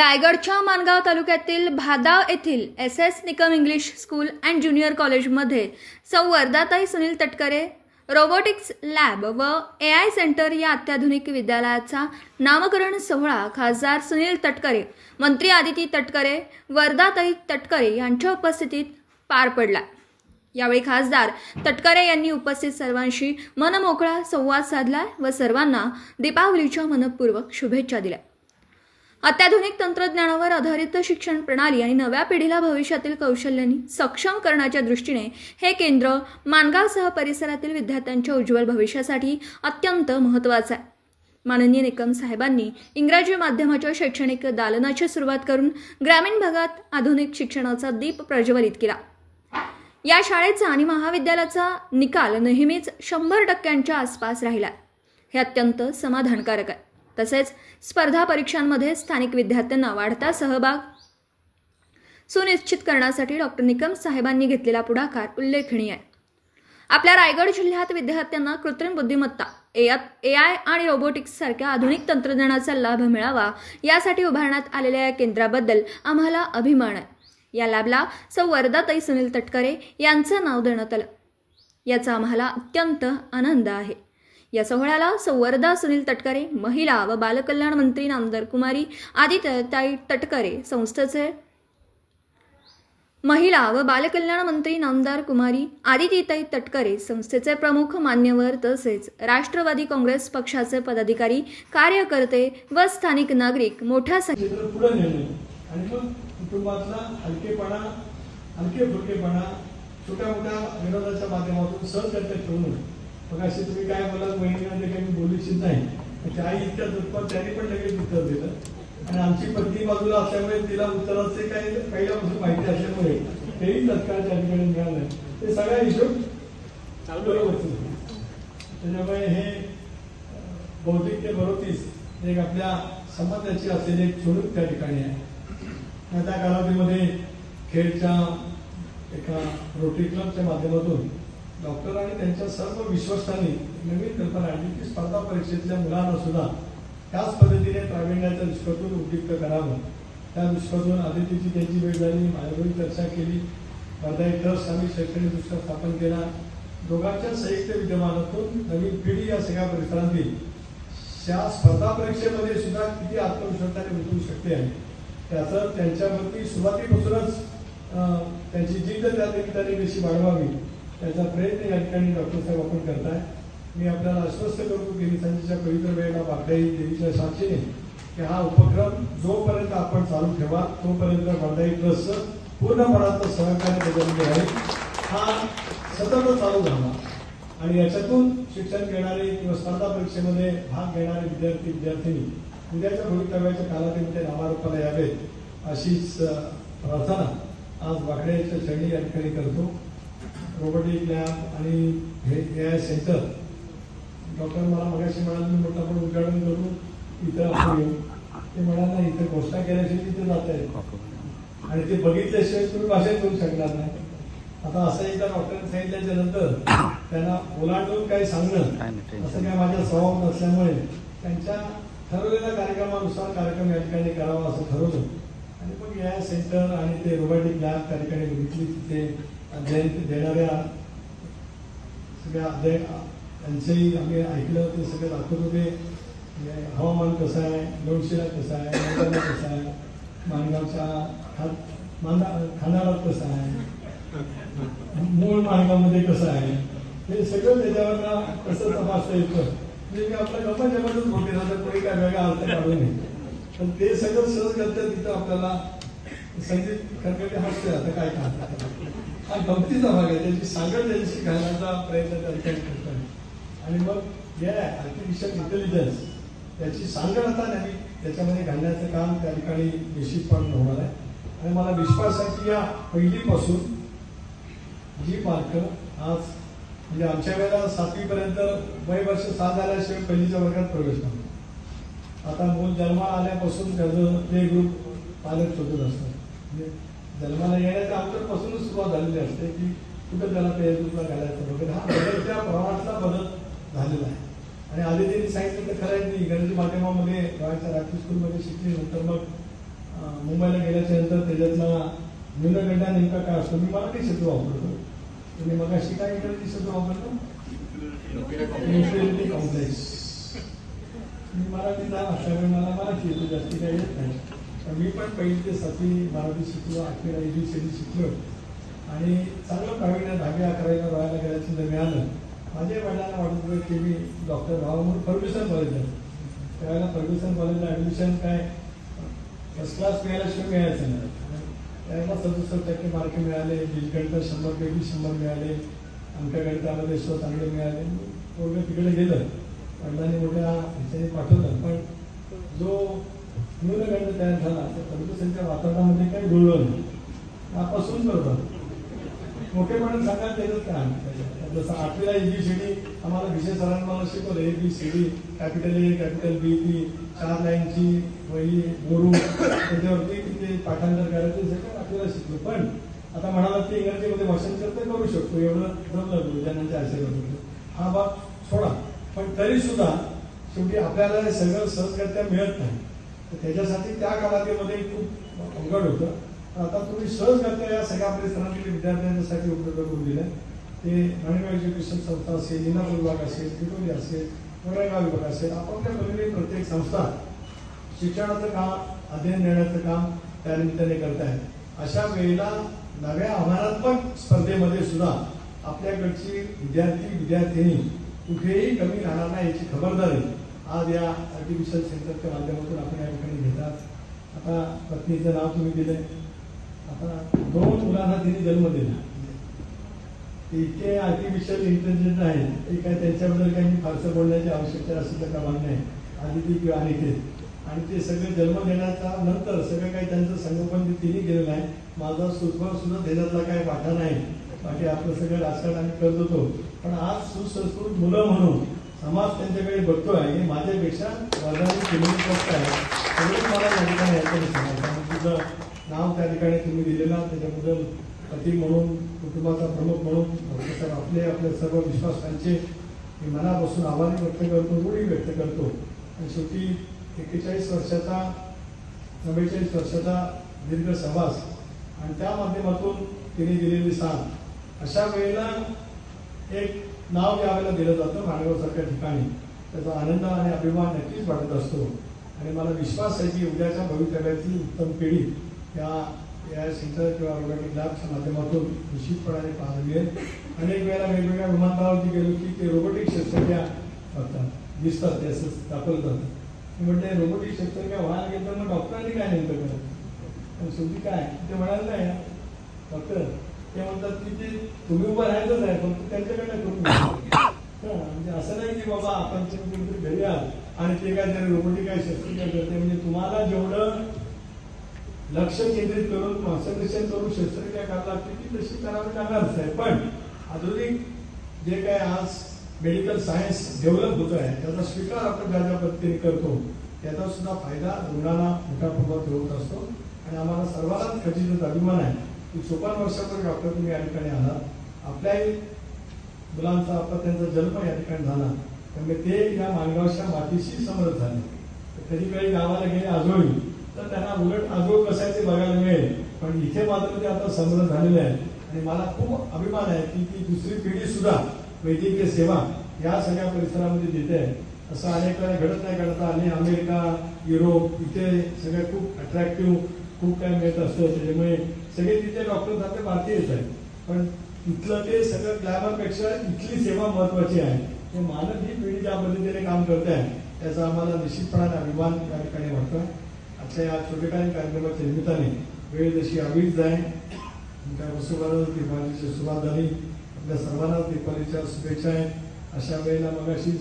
रायगडच्या मानगाव तालुक्यातील भादाव येथील S S Nikam English school and junior कॉलेजमध्ये सौ वर्धाताई सुनील तटकरे रोबोटिक्स लॅब व ए आय सेंटर या अत्याधुनिक विद्यालयाचा नामकरण सोहळा खासदार सुनील तटकरे मंत्री आदिती तटकरे वर्धाताई तटकरे यांच्या उपस्थितीत पार पडला. यावेळी खासदार तटकरे यांनी उपस्थित सर्वांशी मनमोकळा संवाद साधला व सर्वांना दीपावलीच्या मनपूर्वक शुभेच्छा दिल्या. अत्याधुनिक तंत्रज्ञानावर आधारित शिक्षण प्रणाली आणि नव्या पिढीला भविष्यातील कौशल्यांनी सक्षम करण्याच्या दृष्टीने हे केंद्र माणगावसह परिसरातील विद्यार्थ्यांच्या उज्ज्वल भविष्यासाठी अत्यंत महत्त्वाचं आहे. माननीय निकम साहेबांनी इंग्रजी माध्यमाच्या शैक्षणिक दालनाची सुरुवात करून ग्रामीण भागात आधुनिक शिक्षणाचा दीप प्रज्वलित केला. या शाळेचा आणि महाविद्यालयाचा निकाल नेहमीच शंभर टक्क्यांच्या आसपास राहिला. हे अत्यंत समाधानकारक आहे. तसेच स्पर्धा परीक्षांमध्ये स्थानिक विद्यार्थ्यांना वाढता सहभाग सुनिश्चित करण्यासाठी डॉक्टर निकम साहेबांनी घेतलेला पुढाकार उल्लेखनीय आहे. आपल्या रायगड जिल्ह्यात विद्यार्थ्यांना कृत्रिम बुद्धिमत्ता ए ए आय आणि रोबोटिक्स सारख्या आधुनिक तंत्रज्ञानाचा लाभ मिळावा यासाठी उभारण्यात आलेल्या या केंद्राबद्दल आम्हाला अभिमान आहे. या लॅबला सौ वरदाताई सुनील तटकरे यांचं नाव देण्यात आलं. याचा आम्हाला अत्यंत आनंद आहे. या सोहळ्याला संवर्धा सुनील तटकरे महिला व बालकल्याण मंत्री नामदार कुमारी आदित्यताई तटकरे संस्थेचे महिला व बालकल्याण मंत्री नामदार कुमारी आदितीताई तटकरे संस्थेचे प्रमुख मान्यवर तसेच राष्ट्रवादी काँग्रेस पक्षाचे पदाधिकारी कार्यकर्ते व स्थानिक नागरिक मोठ्या संख्येत मग अशी तुम्ही काय बोला बहिणीला ते काही मी बोलू इच्छित नाही. त्याची आई इतक्या दुप्पट त्यांनी पण लगेच उत्तर दिलं. आणि आमची पत्नी बाजूला असल्यामुळे तिला उत्तराचे काही पहिल्यापासून माहिती असल्यामुळे तेही तत्काळ त्या ठिकाणी मिळालं ते सगळ्या हिशोब बरोबर त्याच्यामुळे हे बौद्धिक ते बरोतीस एक आपल्या संबंधाची असलेली एक स्वरूप त्या ठिकाणी आहे. त्या कालावधीमध्ये खेळच्या एका रोटरी क्लबच्या माध्यमातून डॉक्टर आणि त्यांच्या सर्व विश्वस्तांनी नवीन कल्पना आणली की स्पर्धा परीक्षेतल्या मुलांना सुद्धा त्याच पद्धतीने प्रावीण्याच्या दृष्टीतून उपयुक्त करावं. त्या दृष्टीतून आदितीची त्यांची वेळ झाली माझ्याबरोबर चर्चा केली वर्धा ट्रस्ट आम्ही शैक्षणिक दृष्ट्या स्थापन केला. दोघांच्या संयुक्त विद्यमानातून नवीन पिढी या सगळ्या परिसरातील त्या स्पर्धा परीक्षेमध्ये सुद्धा किती आत्मविश्वासाने उतरू शकते आहे. त्याचं त्यांच्यावरती सुरुवातीपासूनच त्यांची जिद्द त्या निमित्ताने कशी वाढवावी त्याचा प्रयत्न या ठिकाणी डॉक्टर साहेब आपण करताय. मी आपल्याला आश्वस्त करतो की निसंजीच्या पवित्र वेळेला बागडाई देवीच्या साक्षीने की हा उपक्रम जोपर्यंत आपण चालू ठेवा तोपर्यंत बागडाई ट्रस्टचं पूर्णपणाचं सहकार्य त्याच्यामध्ये आहे. हा सतत चालू झाला आणि याच्यातून शिक्षण घेणारे किंवा स्पर्धा परीक्षेमध्ये भाग घेणारे विद्यार्थी विद्यार्थिनी उद्याच्या भवितव्याच्या कालावधीमध्ये नामारोपाला यावेत अशीच प्रार्थना आज वाघड्याच्या शैली या ठिकाणी करतो. रोबोटिक लॅब आणि हे ए आय सेंटर डॉक्टर मला मगाशी म्हणाले मी म्हटलं आपण उद्घाटन करू इथं आपण येऊ. ते म्हणाल नाही इथं घोषणा केल्याशिवाय तिथे जात आहे आणि ते बघितल्याशिवाय तुम्ही भाषण करू शकणार नाही. आता असं एकदा डॉक्टरांनी सांगितल्याच्या नंतर त्यांना ओलांडून काही सांगणं असं काय माझ्या स्वभाव नसल्यामुळे त्यांच्या ठरवलेल्या कार्यक्रमानुसार कार्यक्रम या ठिकाणी करावा असं ठरवलं. आणि मग या सेंटर आणि ते रोबोटिक लॅब त्या ठिकाणी बघितली तिथे अध्ययन देणाऱ्या सगळ्या अध्ययन त्यांचंही आम्ही ऐकलं ते सगळं दाखवत होते. म्हणजे हवामान कसं आहे लोणशिरा कसं आहे कसं आहे माणगावच्या खा मांदा कसं आहे मूळ माणगावमध्ये कसं आहे हे सगळं त्याच्यावर कसं तपासता येतं? म्हणजे आपल्या गप्पा जगातच मोठे झालं कोणी काय वेगळा अर्थ काढू नये. पण ते सगळं सहज करतं तिथं आपल्याला संगीत खरकटे हसते आता काय करतात हा गमतीचा भाग आहे त्याची सांगड त्यांची घालण्याचा प्रयत्न त्या ठिकाणी करतात. आणि मग या आर्टिफिशियल इंटेलिजन्स त्याची सांगड आता नाही त्याच्यामध्ये घालण्याचं काम त्या ठिकाणी निश्चितपणे होणार आहे. आणि मला विश्वास आहे की या पहिलीपासून जी मार्क आज म्हणजे आमच्या वेळेला सातवीपर्यंत वय वर्ष सात झाल्याशिवाय पहिलीच्या वर्गात प्रवेश नव्हता आता मूल जन्माला आल्यापासून त्याचं प्ले ग्रुप पालक शोधत असतात. म्हणजे जन्माला येण्याच्या अगोदरपासूनच सुरुवात झालेली असते की कुठं त्याला प्ले ग्रुपला घालायचं वगैरे. हा बदलत्या प्रमाणातला बदल झालेला आहे. आणि आधी त्यांनी सांगितलं तर खरं आहे मी इंग्रजी माध्यमामध्ये गावाच्या रात्री स्कूलमध्ये शिकली नंतर मग मुंबईला गेल्याच्यानंतर त्याच्यातला न्यूनगंडा नेमका काय असतो? मी मराठी शब्द वापरतो. तुम्ही मग अशी काय इंग्रजी शब्द वापरतो? इन्फिनिटी कॉम्प्लेक्स मी मराठी जाण असल्यामुळे मला मराठी येतो जास्ती काही येत नाही. तर मी पण पहिली ते सातवी बारावी शिकलो आठवीला ए शिकलो. आणि चांगलं प्रावीण्य दहावी अकरावीला राहायला गेल्याचं जर मिळालं. माझ्या वडिलांना वाटत होतं की मी डॉक्टर व्हावं म्हणून फर्ग्युसन कॉलेजला त्यावेळेला फर्ग्युसन कॉलेजला ॲडमिशन काय? फर्स्ट क्लास मिळाल्याशिवाय मिळायचं नाही. त्यावेळेला सदुसष्ट टक्के मार्क मिळाले बीजगणितात शंभर पैकी शंभर मिळाले अंकगणितामध्ये सो चांगले मिळाले. पूर्ण तिकडे गेलं. वडिलांनी मोठ्या ह्याच्याने पाठवलं. पण जो न्यूनगंड तयार झाला तर फर्ग्युसनच्या वातावरणामध्ये काही जुळलं नाही. त्यापासून करतात मोठेपणे सांगायला त्याचं काय? जसं आठवीला ए जी सी डी आम्हाला विषय सरांनी मला शिकवलं A B C D capital A capital B B चार लाईनची वही बोरू त्याच्यावरती ते पाठांतर करायचं सगळं आपल्याला शिकलो. पण आता म्हणाला की इंग्रजीमध्ये भाषांतर तर करू शकतो एवढं जमलं गुरुजनांच्या आशीर्वाद हा भाग सोडा. पण तरी सुद्धा शेवटी आपल्याला हे सगळं सहजगत्या मिळत नाही. त्याच्यासाठी त्या कालावधीमध्ये खूप अवघड होतं. आता तुम्ही सहजगत्या या सगळ्या परिसरातील विद्यार्थ्यांसाठी उपलब्ध करून दिले ते मणिगाव एज्युकेशन संस्था असेल इंदापूर विभाग असेल तिरोली असेल वडगाव विभाग असेल आपापल्या परीने प्रत्येक संस्था शिक्षणाचं काम अध्ययन देण्याचं काम त्या निमित्ताने करत आहे अशा वेळेला नव्या आव्हानात्मक स्पर्धेमध्ये सुद्धा आपल्याकडची विद्यार्थी विद्यार्थिनी कुठेही कमी राहणार नाही याची खबरदारी आज या आर्टिफिशियल सेंटरच्या माध्यमातून आपण या ठिकाणी घेतात. आता पत्नीचं नाव तुम्ही दिलंय. आता दोन मुलांना तिने जन्म दिला. इतके आर्टिफिशियल इंटेलिजंट आहेत ते काय त्यांच्याबद्दल काही फारसं बोलण्याची आवश्यकता असेल तर का नाही आदिती किंवा अनिकेत. आणि ते सगळे जन्म देण्याचा नंतर सगळं काही त्यांचं संगोपन ते तिने केलेलं आहे. माझा सुस्वर सुद्धा देण्यातला काही वाटा नाही. बाकी आपलं सगळं राजकारण आम्ही करत होतो. पण आज सुसंस्कृत मुलं म्हणून समाज त्यांच्याकडे बघतोय हे माझ्यापेक्षा वर्गाने केलेली गोष्ट आहे. म्हणून मला या ठिकाणी ऐकून सांगायचं तुझं नाव त्या ठिकाणी तुम्ही दिलेलं त्याच्याबद्दल पती म्हणून कुटुंबाचा प्रमुख म्हणून सर आपले आपले सर्व विश्वासांचे मी मनापासून आभारी व्यक्त करतो रूढी व्यक्त करतो. आणि शेवटी एक्केचाळीस वर्षाचा नव्वेचाळीस वर्षाचा दीर्घ सहवास आणि त्या माध्यमातून तिने दिलेली सांग अशा वेळेला एक नाव यावेळेला दिलं जातं माणगावसारख्या ठिकाणी. त्याचा आनंद आणि अभिमान नक्कीच वाटत असतो. आणि मला विश्वास आहे की उद्याच्या भवितव्यातील उत्तम पिढी या या सेंटर किंवा रोबोटिक लॅबच्या माध्यमातून निश्चितपणाने पाहावी. अनेक वेळेला वेगवेगळ्या विमानतळावरती गेलो की ते रोबोटिक शस्त्रक्रिया करतात. दिसतात ते असं दाखवलं जातं मी म्हटलं रोबोटिक शस्त्रक्रिया व्हायला गेलं तर मग डॉक्टरांनी काय नेमकं करत पण शेवटी काय? ते म्हणाल नाही डॉक्टर म्हणतात की ते तुम्ही उभं राहायचंच आहे पण त्यांच्याकडे. हा, म्हणजे असं नाही की बाबा आपण ते कुठेतरी घरी आल आणि ते काय जरी रोबोटिक काय शस्त्रक्रिया करते म्हणजे तुम्हाला जेवढं लक्ष केंद्रित करून कॉन्सन्ट्रेशन करून शस्त्रक्रिया करायला लागते ती तशी करावी लागणारच आहे पण आधुनिक जे काय आज मेडिकल सायन्स डेव्हलप होत आहे त्याचा स्वीकार आपण ज्या ज्या पद्धतीने करतो त्याचा सुद्धा फायदा रुग्णाला मोठ्या प्रमाणात होत असतो. आणि आम्हाला सर्वांनाच खचित अभिमान आहे. सोपान वर्षात डॉक्टर तुम्ही या ठिकाणी आलात आपल्याही मुलांचा आपला त्यांचा जन्म या ठिकाणी झाला. त्यामुळे ते या माणगावच्या मातीशी समरथ झाले. तर कधी काही गावाला गेले आजोळी तर त्यांना उलट आजोळ कसायचे बघायला मिळेल. पण इथे मात्र ते आता समृद्ध झालेले आहे आणि मला खूप अभिमान आहे की ती दुसरी पिढी सुद्धा वैद्यकीय सेवा या सगळ्या परिसरामध्ये देते आहे. असं अनेक वेळा घडत नाही घडत आणि अमेरिका युरोप इथे सगळे खूप अट्रॅक्टिव्ह खूप काय मिळत असतं. त्याच्यामुळे सगळे तिथे डॉक्टर आपले भारतीयच आहेत. पण तिथलं ते सगळं ग्लॅमरपेक्षा इथली सेवा महत्वाची आहे. ते मानव ही पिढी ज्या पद्धतीने काम करते आहे त्याचा आम्हाला निश्चितपणाने अभिमान या ठिकाणी वाटतो आजच्या या छोटेकालीन कार्यक्रमाच्या निमित्ताने वेळ जशी हवीच जाईल. त्या वसुबाला दीपावलीची सुरुवात झाली आपल्या सर्वांना दीपावलीच्या शुभेच्छा आहेत. अशा वेळेला मग अशी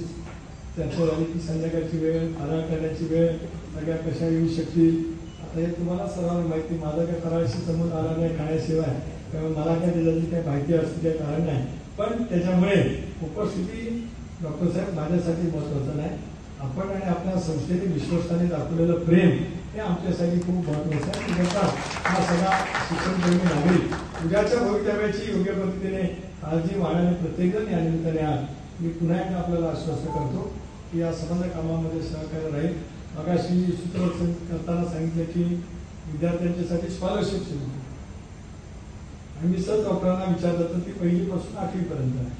चर्चा झाली की संध्याकाळची वेळ फराळ करण्याची वेळ सगळ्या कशा येऊ शकतील हे तुम्हाला सर्वांना माहिती माझा काही फराळशी समोर आला नाही खाण्याशिवाय. त्यामुळे मला काय त्याच्यातली काही माहिती असते काही कारण नाही. पण त्याच्यामुळे उपस्थिती डॉक्टर साहेब माझ्यासाठी महत्वाचं नाही. आपण आणि आपल्या संस्थेने विश्वस्ताने दाखवलेलं प्रेम हे आमच्यासाठी खूप महत्वाचं आहे. त्याचा हा सगळा शिक्षणप्रेमी नागरिक उद्याच्या भवितव्याची योग्य पद्धतीने काळजी वाढवणे प्रत्येकजण या निमित्ताने आज मी पुन्हा एकदा आपल्याला आश्वस्त करतो की या संबंध कामामध्ये सहकार्य राहील. मगाशी सूत्ररचन करताना सांगितलं की विद्यार्थ्यांच्यासाठी स्कॉलरशिप सुरू आणि मी सर डॉक्टरांना विचारलं तर ती पहिलीपासून आठवीपर्यंत आहे.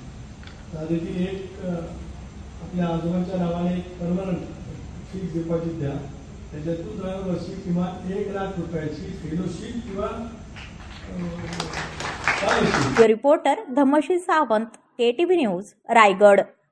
तर ती एक आपल्या आजोबांच्या नावाने एक परमनंट फिक्स डिपॉझिट द्या. त्याच्यातून दरवर्षी किमान एक लाख रुपयाची फेलोशिप किंवा reporter धमशी Sawant KTV news Raigad.